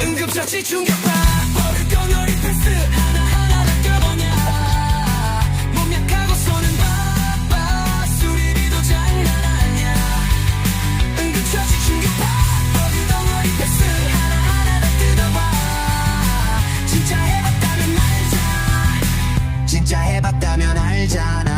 응급처치 충격파. 버릇덩어리 패스. 하나하나 낚여보냐. 몸 약하고 손은 바빠. 수리비도 장난 아니야 응급처치 충격파. 버릇덩어리 패스. 하나하나 다 뜯어봐. 진짜 해봤다면 알자 진짜 해봤다면 알잖아.